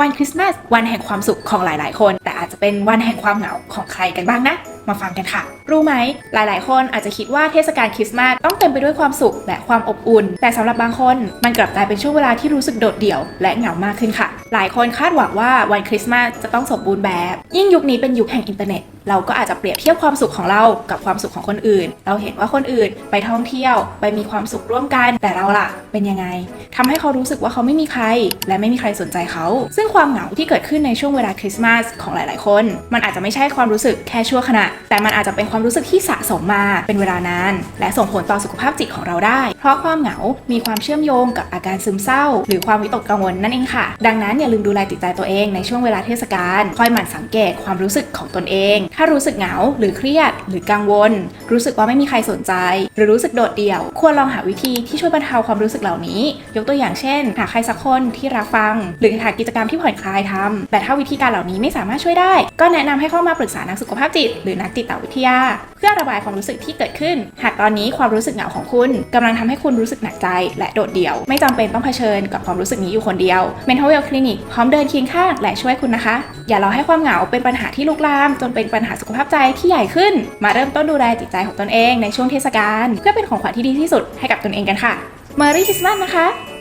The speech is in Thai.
วันคริสต์มาสวันแห่งความสุขของหลาย ๆ คน แต่อาจจะเป็นวันแห่งความเหงาของใครกันบ้างนะ มาฟังกันค่ะ รู้ไหม หลาย ๆ คนอาจจะคิดว่าเทศกาลคริสต์มาสต้องเต็มไปด้วยความสุขและความอบอุ่น แต่สำหรับบางคนมันกลับกลายเป็นช่วงเวลาที่รู้สึกโดดเดี่ยวและเหงามากขึ้นค่ะ หลายคนคาดหวังว่าวันคริสต์มาสจะต้องสมบูรณ์แบบ ยิ่งยุคนี้เป็นยุคแห่งอินเทอร์เน็ต เราก็อาจจะเปรียบเทียบความสุขของเรากับความสุขของคนอื่น เราเห็นว่าคนอื่นไปท่องเที่ยว ไปมีความสุขร่วมกันแต่เราล่ะ เป็นยังไงทำให้เขารู้สึกว่าเขาไม่มีใคร และไม่มีใครสนใจเขา ซึ่งความเหงาที่เกิดขึ้นในช่วงเวลาคริสต์มาสของหลาย ๆ คน มันอาจจะไม่ใช่ความรู้สึกแค่ชั่วขณะ แต่มันอาจจะเป็นความรู้สึกที่สะสมมาเป็นเวลานาน และส่งผลต่อสุขภาพจิตของเราได้ เพราะความเหงา มีความเชื่อมโยงกับอาการซึมเศร้า หรือความวิตกกังวลนั่นเองค่ะ ดังนั้นอย่าลืมดูแลจิตใจตัวเองในช่วงเวลาเทศกาลคอยหมั่นสังเกตความรู้สึกของตนเองถ้ารู้สึกเหงา หรือเครียด หรือกังวล รู้สึกว่าไม่มีใครสนใจ หรือรู้สึกโดดเดี่ยว ควรลองหาวิธีที่ช่วยบรรเทาความรู้สึกเหล่านี้ ยกตัวอย่างเช่น หาใครสักคนที่รับฟัง หรือหากิจกรรมที่ผ่อนคลายทำแต่ถ้าวิธีการเหล่านี้ไม่สามารถช่วยได้ ก็แนะนำให้เข้ามาปรึกษานักสุขภาพจิต หรือนักจิตวิทยา เพื่อระบายความรู้สึกที่เกิดขึ้น หากตอนนี้ความรู้สึกเหงาของคุณกำลังทำให้คุณรู้สึกหนักใจ และโดดเดี่ยว ไม่จำเป็นต้องเผชิญกับความรู้สึกนี้อยู่คนเดียว Mental Health Clinic พร้อมเดินเคียงข้างและช่วยคุณนะคะ อย่ารอให้ความเหงาเป็นปัญหาที่ลุกลามจนเป็นปัญหาสุขภาพใจที่ใหญ่ขึ้น มาเริ่มต้นดูแลจิตใจของตนเองในช่วงเทศกาลเพื่อเป็นของขวัญที่ดีที่สุดให้กับตนเองกันค่ะ Merry Christmas นะคะ